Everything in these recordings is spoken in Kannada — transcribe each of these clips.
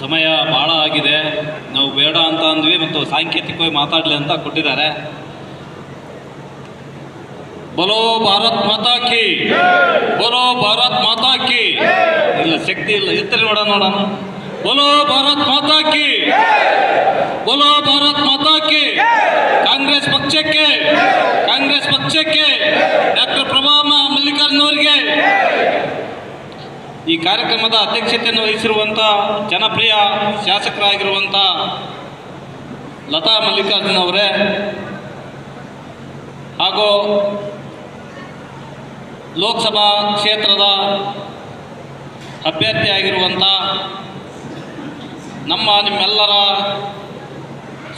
ಸಮಯ ಭಾಳ ಆಗಿದೆ. ನಾವು ಬೇಡ ಅಂತ ಅಂದ್ವಿ ಮತ್ತು ಸಾಂಕೇತಿಕವಾಗಿ ಮಾತಾಡಲಿ ಅಂತ ಕೊಟ್ಟಿದ್ದಾರೆ. ಬಲೋ ಭಾರತ್ ಮಾತಾ ಕಿ, ಬಲೋ ಭಾರತ್ ಮಾತಾ ಕಿ. ಇಲ್ಲ, ಶಕ್ತಿ ಇಲ್ಲ. ಇತ್ತರಿ ನೋಡೋಣ ನೋಡೋಣ. ಬಲೋ ಭಾರತ್ ಮಾತಾ ಕಿ ಬಲೋ ಭಾರತ್ ಮಾತಾ ಕಿ ಕಾಂಗ್ರೆಸ್ ಪಕ್ಷಕ್ಕೆ ಕಾಂಗ್ರೆಸ್ ಪಕ್ಷಕ್ಕೆ ಡಾಕ್ಟರ್ ಪ್ರಭಾ ಮ- ಮಲ್ಲಿಕಾರ್ಜುನ್ ಅವರಿಗೆ ಈ ಕಾರ್ಯಕ್ರಮದ ಅಧ್ಯಕ್ಷತೆಯನ್ನು ವಹಿಸಿರುವಂಥ ಜನಪ್ರಿಯ ಶಾಸಕರಾಗಿರುವಂಥ ಲತಾ ಮಲ್ಲಿಕಾರ್ಜುನ್ ಅವರೇ ಹಾಗೂ ಲೋಕಸಭಾ ಕ್ಷೇತ್ರದ ಅಭ್ಯರ್ಥಿಯಾಗಿರುವಂಥ ನಮ್ಮ ನಿಮ್ಮೆಲ್ಲರ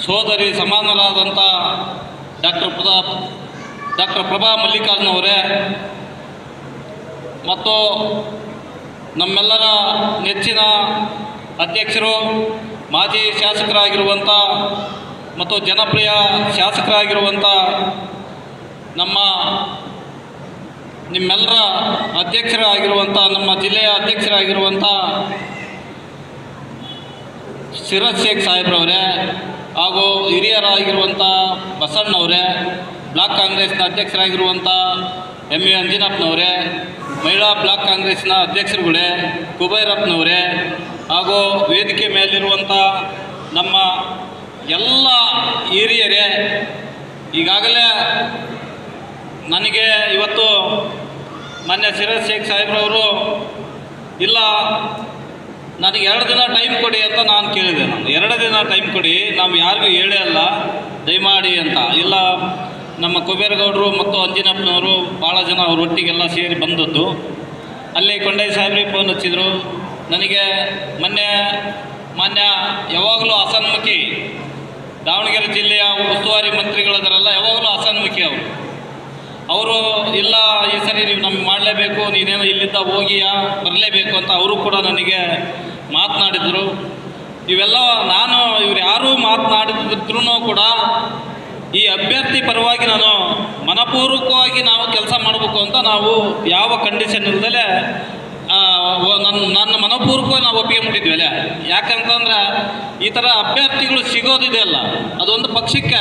ಸೋದರಿ ಸಮಾನರಾದಂಥ ಡಾಕ್ಟರ್ ಪ್ರಭಾ ಡಾಕ್ಟರ್ ಪ್ರಭಾ ಮಲ್ಲಿಕಾರ್ಜುನ್ ಅವರೇ ಮತ್ತು ನಮ್ಮೆಲ್ಲರ ನೆಚ್ಚಿನ ಅಧ್ಯಕ್ಷರು, ಮಾಜಿ ಶಾಸಕರಾಗಿರುವಂಥ ಮತ್ತು ಜನಪ್ರಿಯ ಶಾಸಕರಾಗಿರುವಂಥ ನಮ್ಮ ನಿಮ್ಮೆಲ್ಲರ ಅಧ್ಯಕ್ಷರಾಗಿರುವಂಥ ನಮ್ಮ ಜಿಲ್ಲೆಯ ಅಧ್ಯಕ್ಷರಾಗಿರುವಂಥ ಸಿರಾಜ್ ಶೇಖ್ ಸಾಹೇಬ್ರವರೇ ಹಾಗೂ ಹಿರಿಯರಾಗಿರುವಂಥ ಬಸಣ್ಣವರೇ, ಬ್ಲಾಕ್ ಕಾಂಗ್ರೆಸ್ನ ಅಧ್ಯಕ್ಷರಾಗಿರುವಂಥ ಎಂ ಎ ಅಂಜಿನಪ್ಪನವರೇ ಮಹಿಳಾ ಬ್ಲಾಕ್ ಕಾಂಗ್ರೆಸ್ನ ಅಧ್ಯಕ್ಷರುಗಳೇ, ಕುಬೇರಪ್ಪನವರೇ ಹಾಗೂ ವೇದಿಕೆ ಮೇಲಿರುವಂಥ ನಮ್ಮ ಎಲ್ಲ ಹಿರಿಯರೇ, ಈಗಾಗಲೇ ನನಗೆ ಇವತ್ತು ಮಾನ್ಯ ಸಿರಾಜ್ ಶೇಖ್ ಸಾಹೇಬ್ರವರು, ಇಲ್ಲ, ನನಗೆ ಎರಡು ದಿನ ಟೈಮ್ ಕೊಡಿ ಅಂತ ನಾನು ಕೇಳಿದೆ. ನಾನು ಎರಡು ದಿನ ಟೈಮ್ ಕೊಡಿ, ನಾವು ಯಾರಿಗೂ ಹೇಳೇ ಅಲ್ಲ, ದಯಮಾಡಿ ಅಂತ. ಇಲ್ಲ ನಮ್ಮ ಕುಬೇರಗೌಡರು ಮತ್ತು ಅಂಜಿನಪ್ಪನವರು ಭಾಳ ಜನ ಅವ್ರ ಒಟ್ಟಿಗೆಲ್ಲ ಸೇರಿ ಬಂದದ್ದು. ಅಲ್ಲಿ ಕೊಂಡೈ ಸಾಹೇಬ್ರಿಗೆ ಫೋನ್ ಹಚ್ಚಿದ್ರು. ನನಗೆ ಮೊನ್ನೆ, ಮಾನ್ಯ ಯಾವಾಗಲೂ ಅಸನ್ಮುಖಿ ದಾವಣಗೆರೆ ಜಿಲ್ಲೆಯ ಉಸ್ತುವಾರಿ ಮಂತ್ರಿಗಳದರಲ್ಲ ಯಾವಾಗಲೂ ಅಸನ್ಮುಖಿ ಅವರು. ಅವರು, ಇಲ್ಲ, ಈ ಸರಿ ನೀವು ನಮ್ಗೆ ಮಾಡಲೇಬೇಕು, ನೀನೇನೋ ಇಲ್ಲಿಂದ ಹೋಗಿಯಾ, ಬರಲೇಬೇಕು ಅಂತ ಅವರು ಕೂಡ ನನಗೆ ಮಾತನಾಡಿದರು. ಇವೆಲ್ಲ ನಾನು ಇವ್ರು ಯಾರೂ ಮಾತನಾಡಿದ್ರು ಕೂಡ ಈ ಅಭ್ಯರ್ಥಿ ಪರವಾಗಿ ನಾನು ಮನಪೂರ್ವಕವಾಗಿ ನಾವು ಕೆಲಸ ಮಾಡಬೇಕು ಅಂತ ನಾವು ಯಾವ ಕಂಡೀಷನ್ ಇಲ್ದಲೆ ಆ, ನನ್ನ ನನ್ನ ಮನಪೂರ್ವಕವಾಗಿ ನಾವು ಒಪ್ಪಿಗೆ ಮುಟ್ಟಿದ್ವಿ ಯಾಕಂತಂದ್ರೆ ಈ ಥರ ಅಭ್ಯರ್ಥಿಗಳು ಸಿಗೋದಿದೆಯಲ್ಲ ಅದೊಂದು ಪಕ್ಷಕ್ಕೆ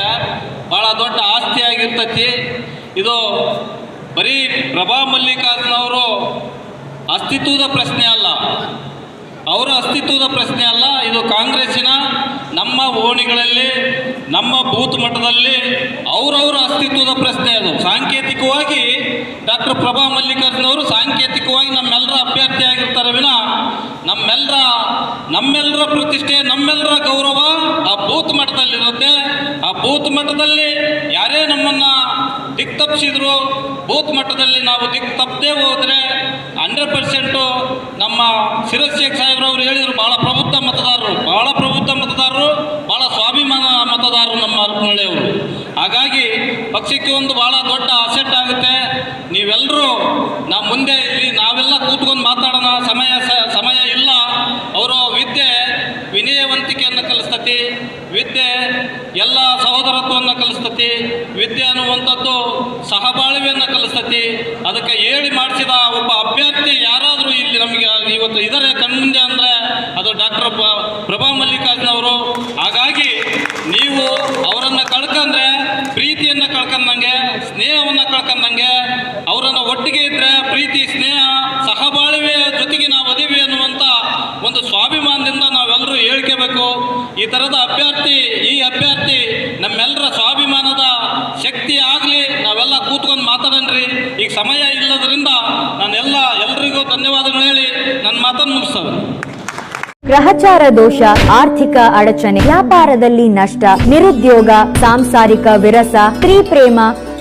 ಭಾಳ ದೊಡ್ಡ ಆಸ್ತಿ ಆಗಿರ್ತೈತಿ. ಇದು ಬರೀ ಪ್ರಭಾ ಮಲ್ಲಿಕಾರ್ಜುನವರು ಅಸ್ತಿತ್ವದ ಪ್ರಶ್ನೆ ಅಲ್ಲ. ಅವರ ಅಸ್ತಿತ್ವದ ಪ್ರಶ್ನೆ ಅಲ್ಲ, ಇದು ಕಾಂಗ್ರೆಸ್ಸಿನ ನಮ್ಮ ಓಣಿಗಳಲ್ಲಿ, ನಮ್ಮ ಬೂತ್ ಮಟ್ಟದಲ್ಲಿ ಅವರವರ ಅಸ್ತಿತ್ವದ ಪ್ರಶ್ನೆ ಅದು. ಸಾಂಕೇತಿಕವಾಗಿ ಡಾಕ್ಟರ್ ಪ್ರಭಾ ಮಲ್ಲಿಕಾರ್ಜುನ್ ಅವರು ಸಾಂಕೇತಿಕವಾಗಿ ನಮ್ಮೆಲ್ಲರ ಅಭ್ಯರ್ಥಿ ಆಗಿರ್ತಾರೆ ವಿನ ನಮ್ಮೆಲ್ಲರ ನಮ್ಮೆಲ್ಲರ ಪ್ರತಿಷ್ಠೆ ನಮ್ಮೆಲ್ಲರ ಗೌರವ ಆ ಬೂತ್ ಮಟ್ಟದಲ್ಲಿರುತ್ತೆ. ಆ ಬೂತ್ ಮಟ್ಟದಲ್ಲಿ ಯಾರೇ ನಮ್ಮನ್ನ ದಿಕ್ ತಪ್ಪಿಸಿದ್ರು ಬೂತ್ ಮಟ್ಟದಲ್ಲಿ ನಾವು ದಿಕ್ ತಪ್ಪದೇ ಹೋದ್ರೆ ಹಂಡ್ರೆಡ್ ಪರ್ಸೆಂಟು ನಮ್ಮ ಶಿರಸ್ ಶೇಖ್ ಸಾಹೇಬ್ರವ್ರು ಹೇಳಿದರು ಭಾಳ ಪ್ರಬುದ್ಧ ಮತದಾರರು ಭಾಳ ಪ್ರಬುದ್ಧ ಮತದಾರರು ಭಾಳ ಸ್ವಾಭಿಮಾನ ಮತದಾರರು ನಮ್ಮ ಅರಪನಹಳ್ಳಿಯವರು ಹಾಗಾಗಿ ಪಕ್ಷಕ್ಕೆ ಒಂದು ಭಾಳ ದೊಡ್ಡ ಅಸೆಟ್ ಆಗುತ್ತೆ. ನೀವೆಲ್ಲರೂ ನಾವು ಮುಂದೆ ಇಲ್ಲಿ ನಾವೆಲ್ಲ ಕೂತ್ಕೊಂಡು ಮಾತಾಡೋಣ, ಸಮಯ ಸಮಯ ಇಲ್ಲ. ಅವರು ವಿದ್ಯೆ ವಿನಯವಂತಿಕೆಯನ್ನು ಕಲಿಸ್ತತಿ, ವಿದ್ಯೆ ಎಲ್ಲ ಸಹೋದರತ್ವವನ್ನು ಕಲಿಸ್ತತಿ, ವಿದ್ಯೆ ಅನ್ನುವಂಥದ್ದು ಸಹಬಾಳ್ವೆಯನ್ನು ಕಲಿಸ್ತತಿ, ಅದಕ್ಕೆ ಹೇಳಿ ಮಾಡಿಸಿದ ಒಬ್ಬ ಅಭ್ಯರ್ಥಿ ಯಾರಾದರೂ ಇಲ್ಲಿ ನಮಗೆ ಇವತ್ತು ಇದರ ಕಣ್ಮುಂದೆ ಅಂದರೆ ಅದು ಡಾಕ್ಟರ್ ಪ್ರಭಾ ಮಲ್ಲಿಕಾರ್ಜುನ್ ಅವರು ಹಾಗಾಗಿ ನೀವು ಅವರನ್ನು ಕಳ್ಕಂದ್ರೆ ಪ್ರೀತಿಯನ್ನು ಕಳ್ಕೊಂಡಂಗೆ ಸ್ನೇಹವನ್ನು ಕಳ್ಕೊಂಡಂಗೆ ಅವರನ್ನು ಒಟ್ಟಿಗೆ ಇದ್ದರೆ ಪ್ರೀತಿ, ಸ್ನೇಹ ಸಹಬಾಳ್ವೆಯ ಜೊತೆಗೆ ನಾವು ಅದೀವಿ ಅನ್ನುವಂಥ ಒಂದು ಸ್ವಾಭಿಮಾನದಿಂದ ನಾವೆಲ್ಲರೂ ಹೇಳ್ಕೋಬೇಕು. ಈ ಥರದ ಅಭ್ಯರ್ಥಿ, ಈ ಅಭ್ಯರ್ಥಿ ನಮ್ಮೆಲ್ಲರ ಸ್ವಾಭಿಮಾನದ ಶಕ್ತಿ ಆಗಲಿ, ನಾವೆಲ್ಲ ಕೂತ್ಕೊಂಡು ಮಾತಾಡನ್ರಿ ಈಗ ಸಮಯ ಇಲ್ಲದರಿಂದ ನಾನೆಲ್ಲ ಎಲ್ರಿಗೂ ಧನ್ಯವಾದಗಳು ಹೇಳಿ ನನ್ನ ಮಾತನ್ನು ಮುಗಿಸ್ತೇನೆ. ಗ್ರಹಚಾರ ದೋಷ, ಆರ್ಥಿಕ ಅಡಚಣೆ, ವ್ಯಾಪಾರದಲ್ಲಿ ನಷ್ಟ, ನಿರುದ್ಯೋಗ, ಸಾಂಸಾರಿಕ ವಿರಸ, ಸ್ತ್ರೀ ಪ್ರೇಮ